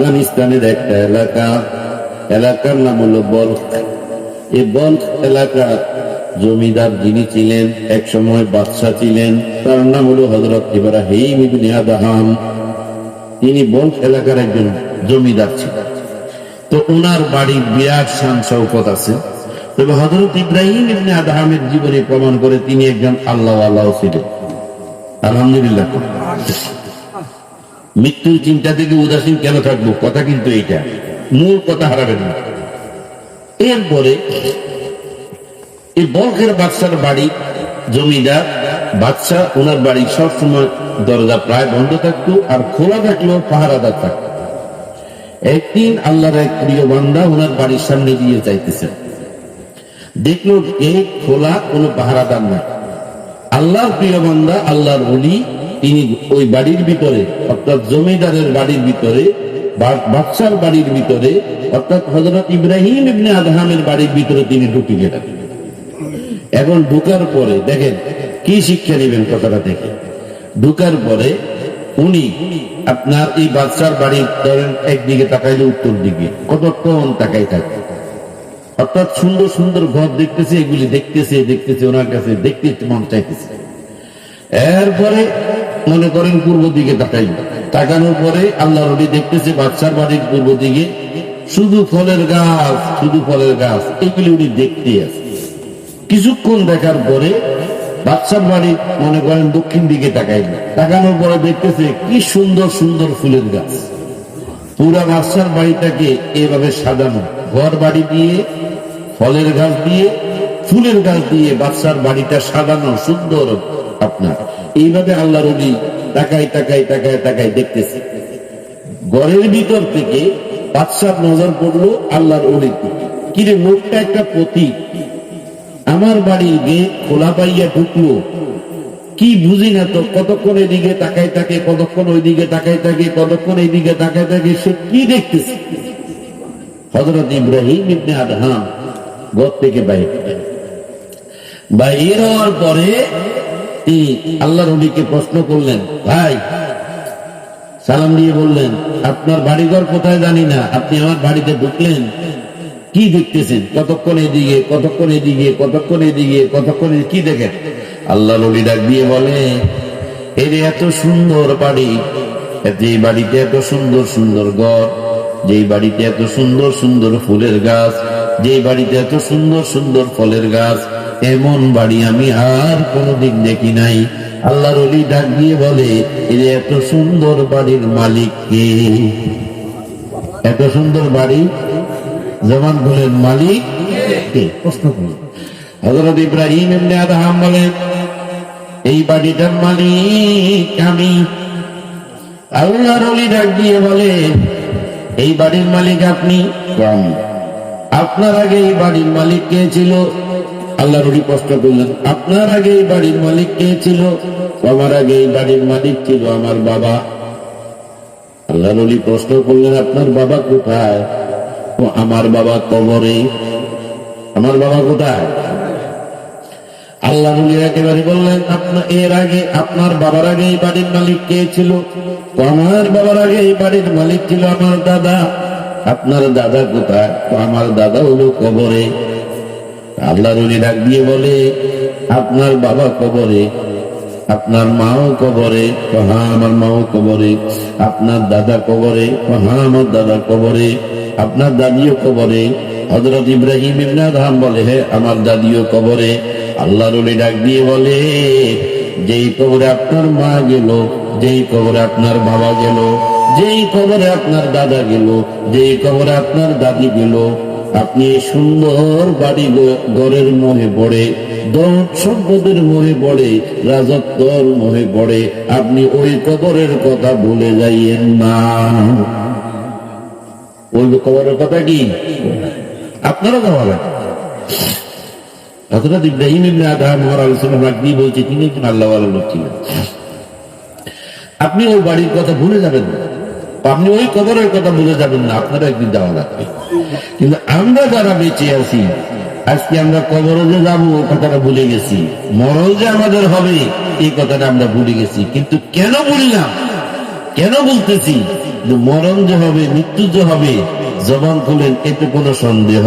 আফগানিস্তানের একটা এলাকা। এলাকার নাম হলো বলক। এই বলক এলাকা জমিদার যিনি ছিলেন এক সময় বাদশাহ ছিলেন, তার নাম হলো হজরত আদহাম। তিনি বলক এলাকার একজন জমিদার ছিলেন। তো ওনার বাড়ির বিরাট শান শৌকত আছে। তবে হজরত ইব্রাহিম ইবনে আদহামের জীবনে প্রমাণ করে তিনি একজন আল্লাহ আল্লাহ ছিলেন। আলহামদুলিল্লাহ। মৃত্যুর চিন্তা থেকে উদাসীন কেন থাকব? কথা কিন্তু এইটা। মূল কথা হারাবেন না। এরপরে এই বলকের বাদশার বাড়ি, জমিদার বাদশা ওনার বাড়ি সবসময় দরজা প্রায় বন্ধ থাকতো আর খোলা থাকলেও পাহারাদার থাকতো। একদিন আল্লাহর এক প্রিয় বান্দা ওনার বাড়ির সামনে দিয়ে চাইতেছেন দেখল এই খোলা কোনো পাহারাদার না আল্লাহর প্রিয় বান্দা, আল্লাহর অলি তিনি ওই বাড়ির ভিতরে, অর্থাৎ জমিদারের বাড়ির ভিতরে বাদশার বাড়ির ভিতরে, অর্থাৎ হজরত ইব্রাহিম ইবনে আদহামের বাড়ির ভিতরে তিনি ঢুকে গেলেন এখন ঢুকার পরে দেখেন, কি শিক্ষা নেবেন কথাটা দেখে ঢুকার পরে উনি আপনার এই বাদশার বাড়ির ধরেন একদিকে তাকাইলে উত্তর দিকে, কতক্ষণ তাকাই থাকে। অর্থাৎ সুন্দর সুন্দর ঘর দেখতেছে, এগুলি দেখতেছে দেখতেছে, ওনার কাছে দেখতে মন চাইতেছে। এরপরে মনে করেন পূর্ব দিকে তাকাই। তাকানোর পরে আল্লাহ রবি দেখতেছে বাচ্চার বাড়ির পূর্ব দিকে। শুধু ফলের গাছ, শুধু ফলের গাছ, এগুলি উনি দেখতে আছে। কিছুক্ষণ দেখার পরে বাচ্চার বাড়ি মনে করেন দক্ষিণ দিকে তাকাই। তাকানোর পরে দেখতেছে কি সুন্দর সুন্দর ফুলের গাছ। পুরা বাচ্চার বাড়িটাকে এভাবে সাজানো। ঘর বাড়ি দিয়ে, ফলের গাছ দিয়ে, ফুলের গাছ দিয়ে বাচ্চার বাড়িটা সাজানো সুন্দর। আপনার। এইভাবে আল্লাহ রবি তাকাই তাকাই তাকাই তাকাই দেখতেছে। ঘরের ভিতর থেকে বাচ্চার নজর পড়ল আল্লাহর অলির কিরে লোকটা একটা প্রতীক আমার বাড়ির গেট খোলা পাইয়া ঢুকলো। কি বুঝি না তো, কতক্ষণ এদিকে তাকাই থাকে, কতক্ষণ ওইদিকে তাকাই থাকে, কতক্ষণ এইদিকে তাকাই থাকে, সে কি দেখতেছে? হজরত ইব্রাহিম ইবনে আদহাম ঘর থেকে বাইরে। বাইর হওয়ার পরে তিনি আল্লাহ রবিকে প্রশ্ন করলেন, ভাই, সালাম দিয়ে বললেন, আপনার বাড়িঘর কোথায় জানি না, আপনি আমার বাড়িতে ঢুকলেন। কি দেখতেছেন? কতক্ষণ এদিকে কতক্ষণ এদিকে কতক্ষণ এদিকে, কতক্ষণ কি দেখেন? আল্লাহ নবী ডাক দিয়ে বলে, এর এত সুন্দর বাড়ি যে বাড়িতে এত সুন্দর সুন্দর ঘর, যেই বাড়িতে এত সুন্দর সুন্দর ফুলের গাছ, যেই বাড়িতে এত সুন্দর সুন্দর ফলের গাছ এমন বাড়ি আমি আর কোনোদিন দেখি নাই। আল্লাহর অলি ডাক দিয়ে বলে এর এত সুন্দর বাড়ির মালিক কে? এত সুন্দর বাড়ি? জমান বলেন মালিক কে? প্রশ্ন করুন হজরত ইব্রাহিম এমনি আদাহাম বলেন, এই বাড়িটার মালিক আমি। আল্লাহর অলি ডাক দিয়ে বলে, এই বাড়ির মালিক আপনি? আপনার আগে এই বাড়ির মালিক কে ছিল? আল্লাহর অলি প্রশ্ন করলেন, আপনার আগে এই বাড়ির মালিক কে ছিল? আমার আগে এই বাড়ির মালিক ছিল আমার বাবা। আল্লাহ নবী প্রশ্ন করলেন, আপনার বাবা কোথায়? আমার বাবা কবরে। আমার বাবা কোথায়? আল্লাহ নবী একেবারে বললেন, আপনার, এর আগে, আপনার বাবার আগে এই বাড়ির মালিক কে ছিল? আমার বাবার আগে এই বাড়ির মালিক ছিল আমার দাদা। আপনার দাদা কোথায়? আমার দাদা হলো কবরে। আল্লাহ রুলি ডাক দিয়ে বলে, আপনার বাবা কবরে, আপনার মাও কবরে হ্যাঁ আমার মাও কবরে, আপনার দাদা কবরে হ্যাঁ আমার দাদা কবরে, আপনার দাদিও কবরে। হজরত ইব্রাহিম ইবনে আদহাম বলে, হে আমার দাদিও কবরে। আল্লাহ রুলি ডাক দিয়ে বলে, যেই কবরে আপনার মা গেল, যেই কবরে আপনার বাবা গেল, যেই কবরে আপনার দাদা গেল, যেই কবরে আপনার দাদি গেল আপনি সুন্দর বাড়ি গ- ঘরের মোহে পড়ে দন সম্পদের মোহে পড়ে, রাজত্বর মোহে পড়ে, আপনি ওই কবরের কথা ভুলে যাইয়েন না। ওই কবরের কথা কি? আপনারও কথা বলেন। হজরত ইব্রাহিম ইবনে আলোচনা রাখবি বলছে? তিনি একজন আল্লাহ লোক ছিলেন। আপনি ওই বাড়ির কথা ভুলে যাবেন না। আপনি ওই কবরের কথা বুঝে যাবেন না, আপনারা একদিন যাওয়া লাগবে। কিন্তু আমরা যারা বেঁচে আছি, আজকে আমরা কবরে যে যাব, ও কথাটা ভুলে গেছি। মরল যে আমাদের হবে, এই কথাটা আমরা ভুলে গেছি। কিন্তু কেন বললাম? কেন বলতেছি? মরণ যে হবে, মৃত্যু যে হবে, জবান খুলেন, এতে কোনো সন্দেহ